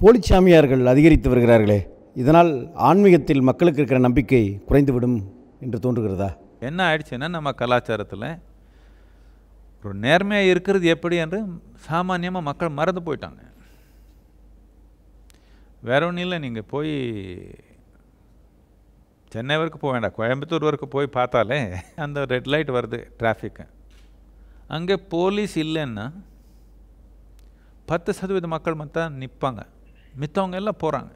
போலிச்சாமியார்கள் அதிகரித்து வருகிறார்களே இதனால் ஆன்மீகத்தில் மக்களுக்கு இருக்கிற நம்பிக்கை குறைந்துவிடும் என்று தோன்றுகிறதா? என்ன ஆயிடுச்சுன்னா நம்ம கலாச்சாரத்தில்? ஒரு நேர்மையாக இருக்கிறது எப்படி என்று சாமானியமாக மக்கள் மறந்து போயிட்டாங்க. வேற ஒன்றும் இல்லை நீங்கள் போய் சென்னை வரைக்கும் போக வேண்டாம். கோயம்புத்தூர் வரைக்கும் போய் பார்த்தாலே அந்த ரெட் லைட் வருது டிராஃபிக்கு. அங்கே போலீஸ் இல்லைன்னா பத்து சதவீத மக்கள் மட்டும் நிற்பாங்க மித்தவங்க எல்லாம் போகிறாங்க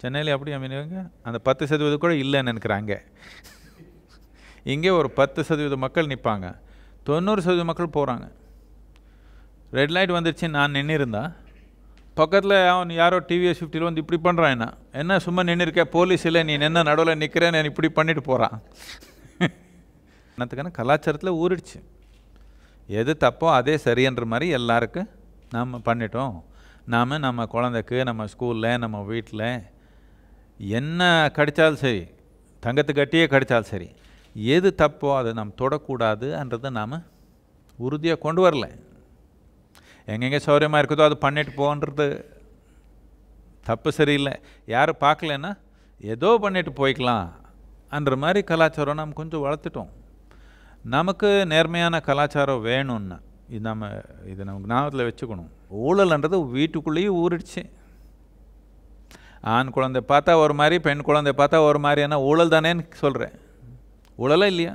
சென்னையில் எப்படி அமைங்க அந்த பத்து சதவீதம் கூட இல்லைன்னு நினைக்கிறாங்க. இங்கே ஒரு பத்து சதவீத மக்கள் நிற்பாங்க தொண்ணூறு சதவீத மக்கள் போகிறாங்க ரெட் லைட் வந்துருச்சு நான் நின்றுருந்தா பக்கத்தில் அவன் யாரோ டிவிஎஸ் ஃபிஃப்டியில் வந்து இப்படி பண்ணுறான் என்ன? என்ன சும்மா நின்றுருக்க போலீஸ் இல்லை நீ என்ன நடுவில் நிற்கிறேன் நான் இப்படி பண்ணிட்டு போகிறான் என்னத்துக்கான கலாச்சாரத்தில் ஊறிடுச்சு. எது தப்போ அதே சரியன்ற மாதிரி எல்லாருக்கும் நாம் பண்ணிட்டோம். நாம் நம்ம குழந்தைக்கு நம்ம ஸ்கூலில் நம்ம வீட்டில் என்ன கடித்தாலும் சரி தங்கத்து கட்டியே கடித்தாலும் சரி எது தப்போ அதை நாம் தொடக்கூடாதுன்றதை நாம் உறுதியாக கொண்டு வரல. எங்கெங்கே சௌரியமாக இருக்குதோ அது பண்ணிட்டு போன்றது தப்பு சரியில்லை. யாரும் பார்க்கலன்னா ஏதோ பண்ணிட்டு போய்க்கலாம் அன்ற மாதிரி கலாச்சாரம் நாம் கொஞ்சம் வளர்த்துட்டோம். நமக்கு நேர்மையான கலாச்சாரம் வேணும்னா இது நம்ம இது நம்ம ஞாபகத்தில் வச்சுக்கணும். ஊழல்ன்றது வீட்டுக்குள்ளேயும் ஊறிடுச்சு. ஆண் குழந்தை பார்த்தா ஒரு மாதிரி பெண் குழந்தை பார்த்தா ஒரு மாதிரியான ஊழல் தானேன்னு சொல்கிறேன் ஊழலா இல்லையா?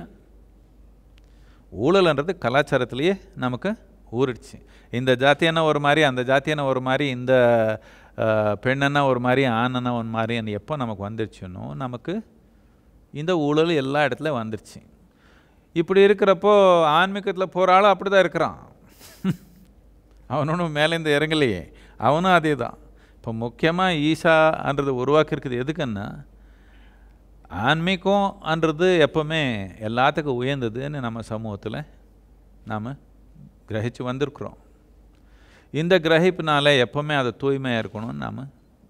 ஊழல்ன்றது கலாச்சாரத்திலேயே நமக்கு ஊறிடுச்சு. இந்த ஜாத்தியான ஒரு மாதிரி அந்த ஜாத்தியான ஒரு மாதிரி இந்த பெண்ணன்னா ஒரு மாதிரி ஆணன்னா ஒரு மாதிரி எப்போ நமக்கு வந்துருச்சுன்னோ நமக்கு இந்த ஊழல் எல்லா இடத்துலையும் வந்துருச்சு. இப்படி இருக்கிறப்போ ஆன்மீகத்தில் போகிற ஆளும் அப்படி தான் இருக்கிறான். அவனும் மேலேருந்து இறங்கலையே. அவனும் அதே தான் இப்போ முக்கியமாக ஈஷான்றது உருவாக்கியிருக்குது எதுக்குன்னா ஆன்மீகம்ன்றது எப்போவுமே எல்லாத்துக்கும் உயர்ந்ததுன்னு நம்ம சமூகத்தில் நாம் கிரகிச்சு வந்திருக்கிறோம். இந்த கிரகிப்பினால எப்போவுமே அது தூய்மையாக இருக்கணும்னு நாம்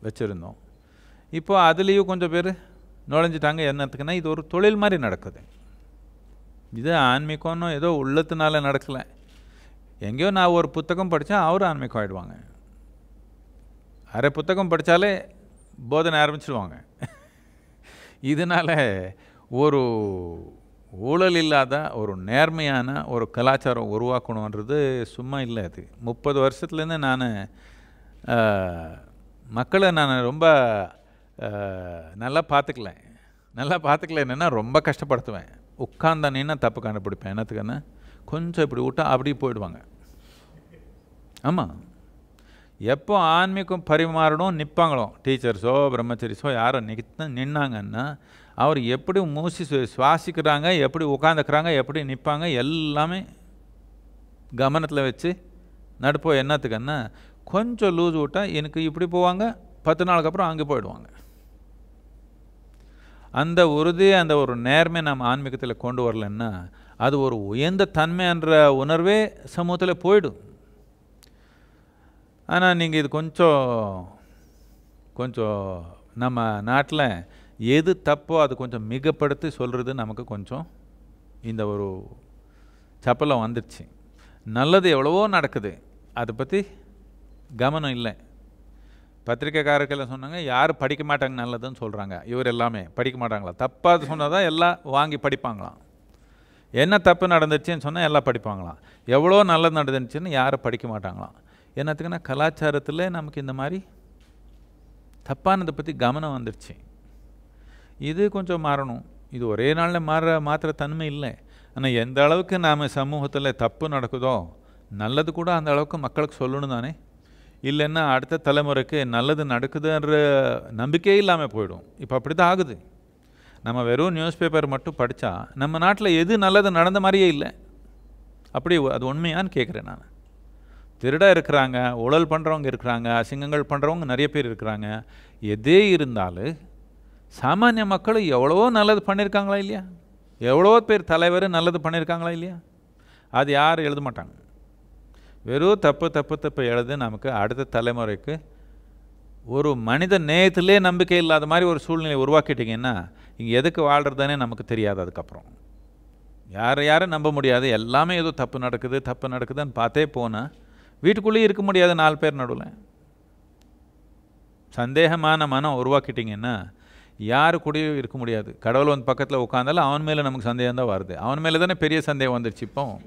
வச்சுருந்தோம். இப்போ அதுலேயும் கொஞ்சம் பேர் நுழைஞ்சிட்டாங்க. என்னத்துக்குன்னா இது ஒரு தொழில் மாதிரி நடக்குது. இது ஆன்மீகம்னு ஏதோ உள்ளத்தினால நடக்கலை. எங்கேயோ நான் ஒரு புத்தகம் படித்தா அவரும் ஆன்மீகம் ஆகிடுவாங்க அரை புத்தகம் படித்தாலே போதனை ஆரம்பிச்சிடுவாங்க இதனால் ஒரு ஊழல் இல்லாத ஒரு நேர்மையான ஒரு கலாச்சாரம் உருவாக்கணுன்றது சும்மா இல்லை அது. முப்பது வருஷத்துலேருந்து நான் மக்களை நான் ரொம்ப நல்லா பார்த்துக்கல. நல்லா பார்த்துக்கல என்னென்னா ரொம்ப கஷ்டப்படுத்துவேன். உட்காந்தானேன்னா தப்பு கண்டுபிடிப்பேன் என்னத்துக்குன்னா கொஞ்சம் இப்படி விட்டா அப்படியே போயிடுவாங்க. ஆமாம் எப்போ ஆன்மீகம் பரிமாறணும் நிற்பாங்களோ டீச்சர்ஸோ பிரம்மச்சரிஸோ யாரோ நிற்க நின்னாங்கன்னா அவர் எப்படி மூசி சுவாசிக்கிறாங்க எப்படி உட்காந்துக்கிறாங்க எப்படி நிற்பாங்க எல்லாமே கவனத்தில் வச்சு நடுப்போம் என்னத்துக்குன்னா கொஞ்சம் லூஸ் விட்டால் எனக்கு இப்படி போவாங்க பத்து நாளுக்கு அப்புறம் அங்கே போயிடுவாங்க. அந்த உறுதி அந்த ஒரு நேர்மை நம்ம ஆன்மீகத்தில் கொண்டு வரலன்னா அது ஒரு உயர்ந்த தன்மைன்ற உணர்வே சமூகத்தில் போயிடும். ஆனால் நீங்கள் இது கொஞ்சம் கொஞ்சம் நம்ம நாட்டில் எது தப்போ அது கொஞ்சம் மிகப்படுத்தி சொல்கிறது நமக்கு கொஞ்சம் இந்த ஒரு சப்பலம் வந்துடுச்சு நல்லது எவ்வளவோ நடக்குது. அதை பற்றி கவனம் இல்லை. பத்திரிக்கைக்காரர்கள் சொன்னாங்க யார் படிக்க மாட்டாங்க நல்லதுன்னு சொல்கிறாங்க இவர் எல்லாமே படிக்க மாட்டாங்களா? தப்பாக சொன்னால் தான் எல்லாம் வாங்கி படிப்பாங்களாம். என்ன தப்பு நடந்துச்சுன்னு சொன்னால் எல்லாம் படிப்பாங்களாம். எவ்வளோ நல்லது நடந்துச்சுன்னு யாரும் படிக்க மாட்டாங்களாம். என்னத்துக்குன்னா கலாச்சாரத்தில் நமக்கு இந்த மாதிரி தப்பானதை பற்றி கவனம் வந்துடுச்சு இது கொஞ்சம் மாறணும். இது ஒரே நாளில் மாற மாத்திர தன்மை இல்லை. ஆனால் எந்த அளவுக்கு நாம் சமூகத்தில் தப்பு நடக்குதோ நல்லது கூட அந்த அளவுக்கு மக்களுக்கு சொல்லணும் தானே. இல்லைன்னா அடுத்த தலைமுறைக்கு நல்லது நடக்குதுன்ற நம்பிக்கையே இல்லாமல் போயிடும். இப்போ அப்படி தான் ஆகுது. நம்ம வெறும் நியூஸ் பேப்பர் மட்டும் படித்தா நம்ம நாட்டில் எது நல்லது நடந்த மாதிரியே இல்லை. அப்படி அது உண்மையான்னு கேட்குறேன் நான். திருடாக இருக்கிறாங்க ஊழல் பண்ணுறவங்க இருக்கிறாங்க அசிங்கங்கள் பண்ணுறவங்க நிறைய பேர் இருக்கிறாங்க. எதே இருந்தாலும் சாமானிய மக்கள் எவ்வளவோ நல்லது பண்ணியிருக்காங்களா இல்லையா? எவ்வளோ பேர் தலைவர் நல்லது பண்ணியிருக்காங்களா இல்லையா? அது யாரும் எழுத மாட்டாங்க. வெறும் தப்பு தப்பு தப்பு எழுது நமக்கு அடுத்த தலைமுறைக்கு ஒரு மனித நேயத்திலே நம்பிக்கை இல்லாத மாதிரி ஒரு சூழ்நிலை உருவாக்கிட்டிங்கன்னா இங்கே எதுக்கு வாழ்கிறதுனே நமக்கு தெரியாது அதுக்கப்புறம். யாரை யாரும் நம்ப முடியாது. எல்லாமே ஏதோ தப்பு நடக்குது தப்பு நடக்குதுன்னு பார்த்தே போனால் வீட்டுக்குள்ளேயே இருக்க முடியாது நாலு பேர் நடுவில். சந்தேகமான மனம் உருவாக்கிட்டிங்கன்னா யாரு கூடயும் இருக்க முடியாது. கடவுள் வந்து பக்கத்தில் உட்காந்தாலும் அவன் மேலே நமக்கு சந்தேகம் தான் வருது. அவன் மேலே தானே பெரிய சந்தேகம் வந்துடுச்சு இப்போ?